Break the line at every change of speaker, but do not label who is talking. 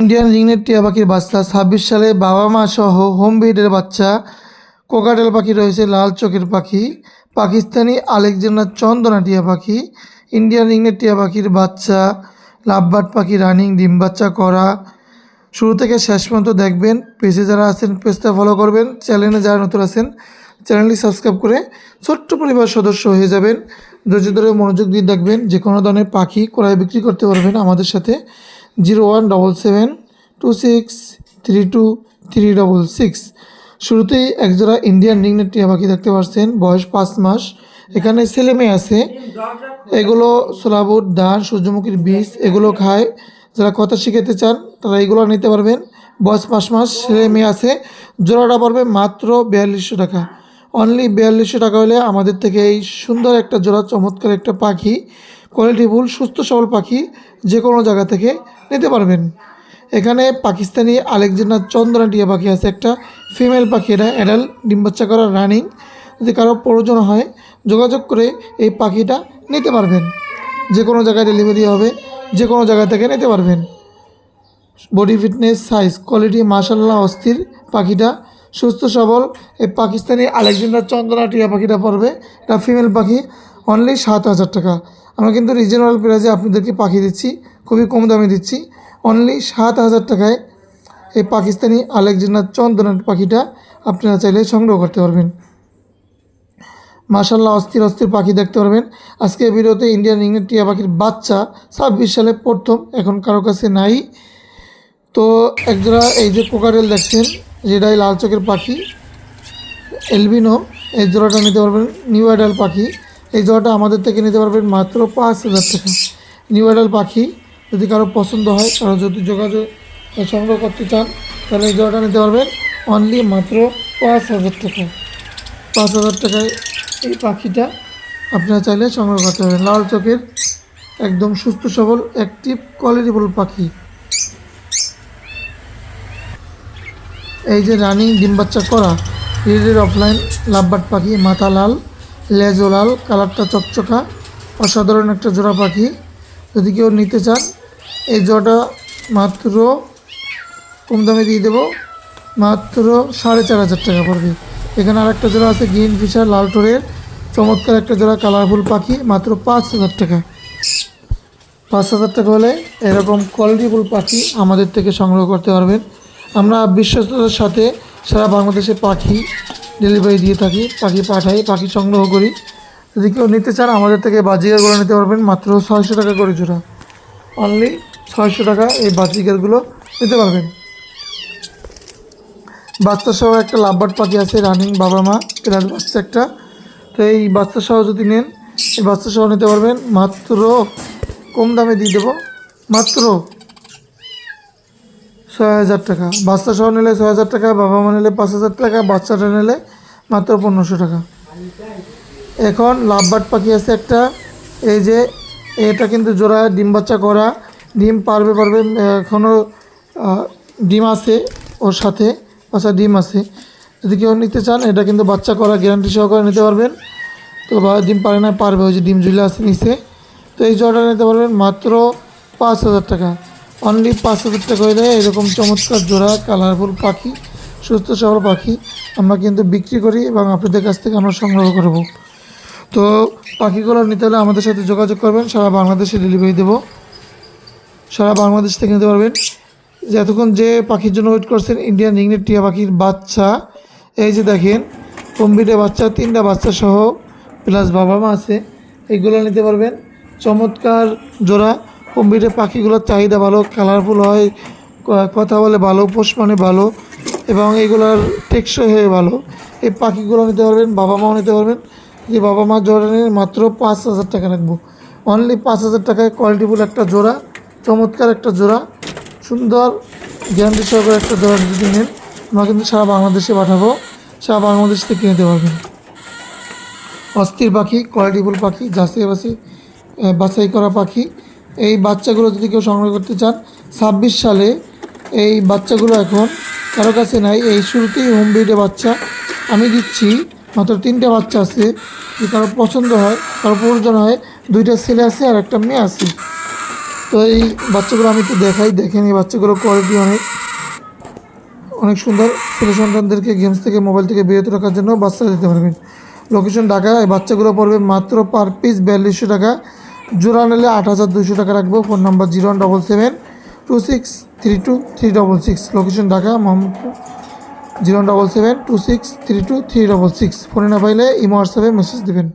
Indian রিংনেট টিয়া পাখির বাচ্চা। ছাব্বিশ সালে বাবা মা সহ হোম ব্রিডের বাচ্চা। কোকাটেল পাখি রয়েছে লাল চোখের পাখি। পাকিস্তানি আলেকজান্ডার চন্দনা টিয়া পাখি। ইন্ডিয়ান রিংনেট টিয়া পাখির বাচ্চা। লাভবার্ড পাখি রানিং ডিম বাচ্চা করা। শুরু থেকে শেষ পর্যন্ত দেখবেন। পেজে যারা আছেন, পেজটা ফলো করবেন। চ্যানেলে যারা নতুন আছেন চ্যানেলটি সাবস্ক্রাইব করে ছোট্ট পরিবার সদস্য হয়ে যাবেন। ধৈর্য ধরে মনোযোগ দিয়ে দেখবেন যে কোনো ধরনের পাখি ক্রয় বিক্রি করতে পারবেন আমাদের সাথে। Zero one double seven two six three two three double six. শুরুতেই একজোড়া ইন্ডিয়ান রিংনেট টিয়া পাখি দেখতে পাচ্ছেন বয়স পাঁচ মাস। এখানে ছেলে মেয়ে আছে। এগুলো সোলাবুট ধান সূর্যমুখীর বীজ, এগুলো খায়। যারা কথা শিখাতে চান, তারা এগুলো নিতে পারবেন। বয়স পাঁচ মাস, ছেলে মেয়ে আছে। জোড়াটা পড়বে মাত্র বিয়াল্লিশশো টাকা। অনলি বিয়াল্লিশশো টাকা হলে আমাদের থেকে এই সুন্দর একটা জোড়া, চমৎকার একটা পাখি। কোয়ালিটিফুল সুস্থ সবল পাখি যে কোনো জায়গা থেকে। নিতে পারবেন। এখানে পাকিস্তানি আলেকজান্ডার চন্দ্রা টিয়া পাখি আছে, একটা ফিমেল পাখি, এটা অ্যাডাল ডিম বাচ্চা করা রানিং। যদি কারও প্রয়োজন হয়, যোগাযোগ করে এই পাখিটা নিতে পারবেন। যে কোনো জায়গায় ডেলিভারি হবে, যে কোনো জায়গা থেকে নিতে পারবেন। বডি ফিটনেস সাইজ কোয়ালিটি মাসাল্লাহ অস্থির পাখিটা, সুস্থ, সবল। এই পাকিস্তানি আলেকজান্ডার চন্দ্রা টিয়া পাখিটা পড়বে, এটা ফিমেল পাখি অনলি সাত হাজার টাকা। আমরা কিন্তু রিজনেবল প্রাইসে আপনাদেরকে পাখি দিচ্ছি। খুবই কম দামে দিচ্ছি। অনলি সাত হাজার টাকায় এই পাকিস্তানি আলেকজান্ডার চন্দনার পাখিটা আপনারা চাইলে সংগ্রহ করতে পারবেন। মাশাল্লাহ অস্থির অস্থির পাখি দেখতে পারবেন। আজকে ভিডিওতে ইন্ডিয়ান ইংল্যান্ড টিয়া পাখির বাচ্চা ছাব্বিশ সালে প্রথম, এখন কারও কাছে নাই। তো একজোড়া এই যে কোকারেল দেখছেন, যেটাই লাল চোখের পাখি এলবিনো এই জোড়াটা নিতে পারবেন নিউ আইডাল পাখি। এই জোড়াটা আমাদের থেকে নিতে পারবেন মাত্র পাঁচ হাজার টাকা। নিউ আইডাল পাখি যদি কারও পছন্দ হয় কারও যদি যোগাযোগ সংগ্রহ করতে চান, তাহলে এই জোড়াটা নিতে পারবেন অনলি মাত্র পাঁচ হাজার টাকা। পাঁচ হাজার টাকায় এই পাখিটা আপনারা চাইলে সংগ্রহ করতে পারবেন। লাল চোখের একদম সুস্থ, সবল অ্যাক্টিভ কোয়ালিটিফুল পাখি। এই যে রানিং ডিম বাচ্চা করা রিডের অফলাইন লাভবাট পাখি, মাথা লাল, লেজও লাল, কালারটা চকচকা, অসাধারণ একটা জোড়া পাখি। যদি কেউ নিতে চান এই জোড়াটা মাত্র কম দামে দিয়ে দেবো। মাত্র সাড়ে চার হাজার টাকা পড়বে। এখানে আর একটা জোড়া আছে গ্রিন ফিশার, লাল টোরের। চমৎকার একটা জোড়া, কালারফুল পাখি, মাত্র পাঁচ হাজার টাকা। পাঁচ হাজার টাকা হলে এরকম কোয়ালিটিফুল পাখি আমাদের থেকে সংগ্রহ করতে পারবেন। আমরা বিশ্বস্ততার সাথে সারা বাংলাদেশে পাখি ডেলিভারি দিয়ে থাকি, পাখি পাঠাই, পাখি সংগ্রহ করি। যদি কেউ নিতে চান, আমাদের থেকে বাজিগারগুলো নিতে পারবেন। মাত্র ছয়শো টাকা করে জোড়া। অনলি ছয়শো টাকা এই বাজিগারগুলো নিতে পারবেন। বাচ্চা সহ একটা লাভবার্ড পাখি আছে, রানিং বাবা মা প্লাস বাচ্চা একটা। তো এই বাচ্চা সহ যদি নেন, এই বাচ্চা সহ নিতে পারবেন। মাত্র কম দামে দিয়ে দেবো। মাত্র ছয় হাজার টাকা। বাচ্চা সহ নিলে ছয় হাজার টাকা, বাবা মা নিলে পাঁচ হাজার টাকা, বাচ্চাটা নিলে মাত্র পনেরোশো টাকা। এখন লাভবার্ড পাখি আছে একটা। এই যে, এটা কিন্তু জোড়া ডিম বাচ্চা করা। ডিম পারবে পারবে এখনও ডিম আছে ওর সাথে, বাচ্চা ডিম আছে। যদি কেউ নিতে চান, এটা কিন্তু বাচ্চা করা গ্যারান্টি সহকারে নিতে পারবেন। তো ডিম পারে না, পারবে, ওই যে ডিম ঝুলে আছে নিচে। তো এই জলটা নিতে পারবেন মাত্র পাঁচ হাজার টাকা। অনলি পাঁচ হাজার টাকা হয়ে হলে এরকম চমৎকার জোড়া কালারফুল পাখি, সুস্থ সবল পাখি। আমরা কিন্তু বিক্রি করি এবং আপনাদের কাছ থেকে আমরা সংগ্রহ করব। তো পাখিগুলো নিতে হলে আমাদের সাথে যোগাযোগ করবেন, সারা বাংলাদেশে ডেলিভারি দেবো। সারা বাংলাদেশ থেকে নিতে পারবেন। যে এতক্ষণ যে পাখির জন্য ওয়েট করছেন ইন্ডিয়ান ইংরেজ টিয়া পাখির বাচ্চা, এই যে দেখেন কম্বিটে বাচ্চা, তিনটা বাচ্চা সহ প্লাস বাবা মা আছে এইগুলো নিতে পারবেন। চমৎকার জোড়া কম্বিটে পাখিগুলোর চাহিদা ভালো কালারফুল হয় কথা বলে ভালো, পোষ মানে ভালো, এবং এগুলোর টেকসই হয়ে ভালো। এই পাখিগুলো নিতে পারবেন, বাবা মাও নিতে পারবেন। যে বাবা মা জোড়া নিয়ে মাত্র পাঁচ হাজার টাকা রাখব। অনলি পাঁচ হাজার টাকায় কোয়ালিটিফুল একটা জোড়া। চমৎকার একটা জোড়া। সুন্দর গ্যারান্টি সহকারে একটা জোড়া যদি নেন, আমরা কিন্তু সারা বাংলাদেশে পাঠাবো। সারা বাংলাদেশ থেকে নিতে পারবেন। অস্থির পাখি কোয়ালিটিফুল পাখি যাচাই বাসি বাছাই করা পাখি। এই বাচ্চাগুলো যদি কেউ সংগ্রহ করতে চান, ছাব্বিশ সালে এই বাচ্চাগুলো এখন কারও কাছে নাই। এই শুরুতেই হোম ব্রিডে বাচ্চা আমি দিচ্ছি। মাত্র তিনটে বাচ্চা আছে। যদি কারও পছন্দ হয়, কারও প্রয়োজন হয়, দুইটা ছেলে আছে আর একটা মেয়ে আছে। তো এই বাচ্চাগুলো আমি একটু দেখাই, দেখেন এই বাচ্চাগুলো কোয়ালিটি অনেক। অনেক সুন্দর। ছেলে সন্তানদেরকে গেমস থেকে মোবাইল থেকে বিরত রাখার জন্য বাচ্চারা দিতে পারবেন। লোকেশন ঢাকা, এই বাচ্চাগুলো পড়বে মাত্র পার পিস বিয়াল্লিশশো টাকা। জোড়া নিলে আট হাজার দুশো টাকা রাখব। Phone number zero one double seven two six three two three double six. Location Dhaka, Mohammadpur. Zero one double seven two six three two three double six. ফোনে না পাইলে ইমো, হোয়াটসঅ্যাপে মেসেজ দেবেন।